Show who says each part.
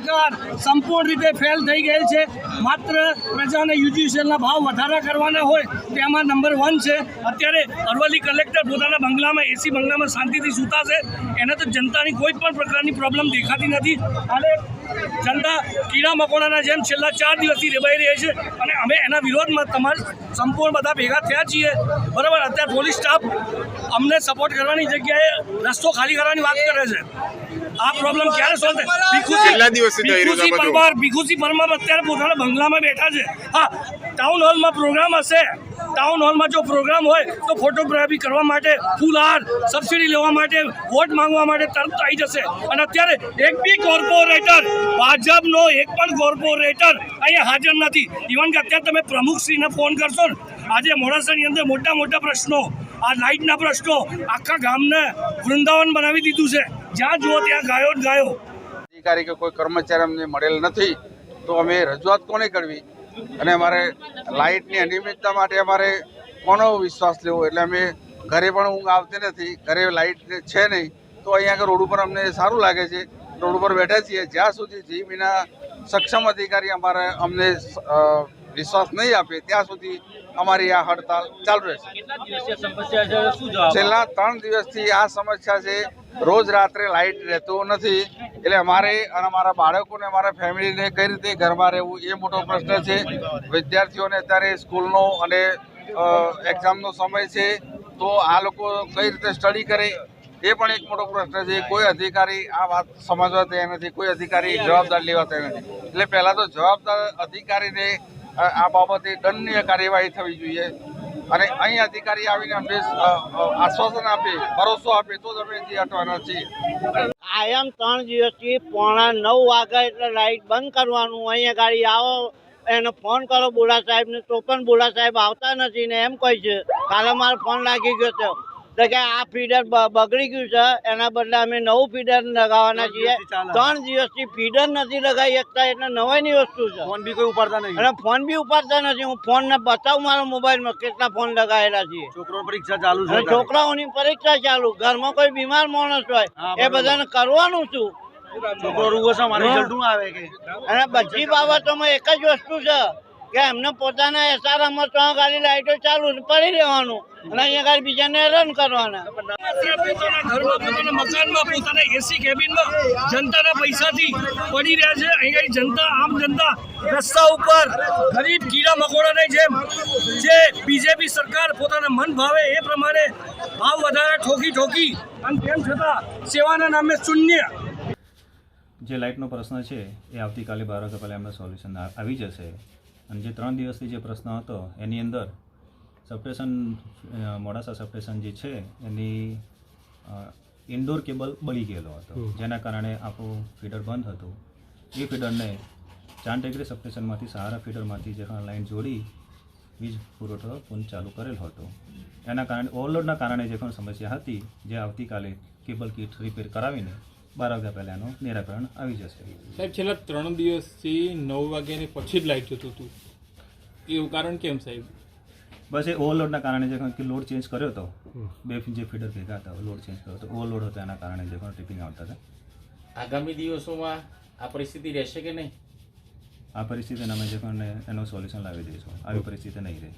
Speaker 1: સરકાર સંપૂર્ણ રીતે ફેલ થઈ ગયેલ છે. માત્ર પ્રજાને યુજીસીએલના ભાવ વધારા કરવાના હોય તેમાં નંબર વન છે. અત્યારે અરવલ્લી કલેક્ટર પોતાના બંગલામાં એસી બંગલામાં શાંતિથી સૂતા છે. એને તો જનતાની કોઈ પણ પ્રકારની પ્રોબ્લેમ દેખાતી નથી. અને જનતા કીડા મકોડાના જેમ છેલ્લા ચાર દિવસથી રેબાઈ રહી છે અને અમે એના વિરોધમાં તમારે સંપૂર્ણ બધા ભેગા થયા છીએ. બરાબર અત્યારે પોલીસ સ્ટાફ અમને સપોર્ટ કરવાની જગ્યાએ રસ્તો ખાલી કરવાની વાત કરે છે. આ પ્રોબ્લેમ ક્યારે સોલ્વ
Speaker 2: ભીખુસી?
Speaker 1: પરમાર ભીખુસી પરમાર અત્યારે પોતાના બંગલામાં બેઠા છે. હા ટાઉન હોલમાં પ્રોગ્રામ હશે. ટાઉન હોલમાં જો પ્રોગ્રામ હોય, તો ફોટોગ્રાફી કરવા માટે ફૂલહાર સબસિડી લેવા માટે વોટ માંગવા માટે તરત આવી જશે. અને અત્યારે એક બી કોર્પોરેટર ભાજપનો એક પણ કોર્પોરેટર અહીંયા હાજર નથી. ઇવન કે અત્યારે તમે પ્રમુખશ્રીને ફોન કરશો આજે મોડાસાની અંદર મોટા મોટા પ્રશ્નો, આ લાઇટના પ્રશ્નો, આખા ગામને વૃંદાવન બનાવી દીધું છે. જ્યાં જુઓ ત્યાં ગાયો જ ગાયો.
Speaker 3: અધિકારી કે કોઈ કર્મચારી અમને મળેલ નથી, તો અમે રજૂઆત કોને કરવી? અને અમારે લાઇટની અનિયમિતતા માટે અમારે કોનો વિશ્વાસ લેવો? એટલે અમે ઘરે પણ ઊંઘ આવતી નથી ઘરે લાઇટ છે નહીં તો અહીંયા રોડ ઉપર અમને સારું લાગે છે. રોડ ઉપર બેઠા છીએ જ્યાં સુધી જી વિના સક્ષમ અધિકારી અમારે અમને વિશ્વાસ નહીં આપે ત્યાં સુધી અમારી આ હડતાલ ચાલુ રહેશે. છેલ્લા ત્રણ દિવસથી આ સમસ્યા છે. રોજ રાત્રે લાઇટ રહેતું નથી. એટલે અમારે અને અમારા બાળકોને, અમારા ફેમિલીને કઈ રીતે ઘરમાં રહેવું એ મોટો પ્રશ્ન છે. વિદ્યાર્થીઓને અત્યારે સ્કૂલનો અને એક્ઝામનો સમય છે, તો આ લોકો કઈ રીતે સ્ટડી કરે એ પણ એક મોટો પ્રશ્ન છે. કોઈ અધિકારી આ વાત સમજવા તૈયાર નથી, કોઈ અધિકારી જવાબદાર લેવા તૈયાર નથી. એટલે પહેલાં તો જવાબદાર અધિકારીને આ બાબતે દંડનીય કાર્યવાહી થવી જોઈએ. અને અહીં અધિકારી આવીને અમને આશ્વાસન આપે, ભરોસો આપે, તો જ અમે જે હટવાના છીએ.
Speaker 4: કાયમ ત્રણ દિવસથી પોણા નવ વાગ્યા એટલે લાઇટ બંધ કરવાનું. અહીંયા ગાડી આવો, એને ફોન કરો બોલા સાહેબને. તો પણ બોલા સાહેબ આવતા નથી ને એમ કહે છે. કાલે મારો ફોન લાગી ગયો છે. તો કે આ ફીડર બગડી ગયું છે એના બદલે અમે નવું ફીડર લગાવવાના છીએ. ત્રણ દિવસથી ફીડર નથી લગાવી શકતા એટલે નવાઈની વસ્તુ છે.
Speaker 5: ફોન બી કોઈ ઉપાડતા નહીં.
Speaker 4: અને ફોન બી ઉપાડતા નથી. હું ફોન ને બતાવું મારા મોબાઈલમાં કેટલા ફોન લગાવેલા છે
Speaker 5: છોકરો પરીક્ષા ચાલુ
Speaker 4: છે છોકરાઓની પરીક્ષા ચાલુ. ઘરમાં કોઈ બીમાર માણસ હોય એ બધાને કરવાનું શું?
Speaker 5: છોકરો રૂવો છે મારે. રિઝલ્ટ આવે કે.
Speaker 4: અને બધી બાબતોમાં એક જ વસ્તુ છે. કે એમને પોતાના એસારામાં ત્રણ ગાડી લાઈટો ચાલુ ને પડી રહેવાનું. અને અહીંયા ગાડી બીજાને હેરાન કરવાના.
Speaker 1: પોતાના મકાનમાં પોતાના એસી કેબિનમાં જનતાના પૈસાથી પડી રહ્યા છે. અહીં જનતા આમ જનતા રસ્તા ઉપર ગરીબ કીડા મકોડાને જેમ જે બીજેપી સરકાર પોતાના મન ભાવે એ પ્રમાણે ભાવ વધારે ઠોકી ઠોકી અને તેમ છતાં સેવાના નામે શૂન્ય.
Speaker 6: જે લાઇટનો પ્રશ્ન છે એ આવતીકાલે બાર વાગ્યા પહેલાં એમના સોલ્યુશન આવી જશે. અને જે ત્રણ દિવસથી જે પ્રશ્ન હતો એની અંદર સબસ્ટેશન મોડાસા સબસ્ટેશન જે છે એની ઇન્ડોર કેબલ બળી ગયેલો હતો. જેના કારણે આપણું ફીડર બંધ હતું. એ ફીડરને ચાંદ ટેકરી સબસ્ટેશનમાંથી સહારા ફીડરમાંથી જે લાઇન જોડી વીજ પુરવઠો પુન ચાલુ કરેલ હતો. એના કારણે ઓવરલોડના કારણે જે પણ સમસ્યા હતી જે આવતીકાલે કેબલ કીટ રિપેર કરાવીને બાર વાગ્યા પહેલાંનું નિરાકરણ આવી જશે.
Speaker 7: સાહેબ છેલ્લા ત્રણ દિવસથી નવ વાગ્યાની પછી જ લાઇટ જતું હતું. એવું કારણ કેમ સાહેબ?
Speaker 6: બસ એ ઓવરલોડના કારણે જે કે લોડ ચેન્જ કર્યો હતો બે જે ફીડર ભેગા હતા લોડ ચેન્જ કર્યો હતો ઓવરલોડ હતો એના કારણે જે પણ ટ્રિપિંગ આવતા હતા.
Speaker 8: આગામી દિવસોમાં આ પરિસ્થિતિ રહેશે કે નહીં?
Speaker 6: આ પરિસ્થિતિને અમે જે પણ એનું સોલ્યુશન લાવી દઈશું. આવી પરિસ્થિતિ નહીં રહે.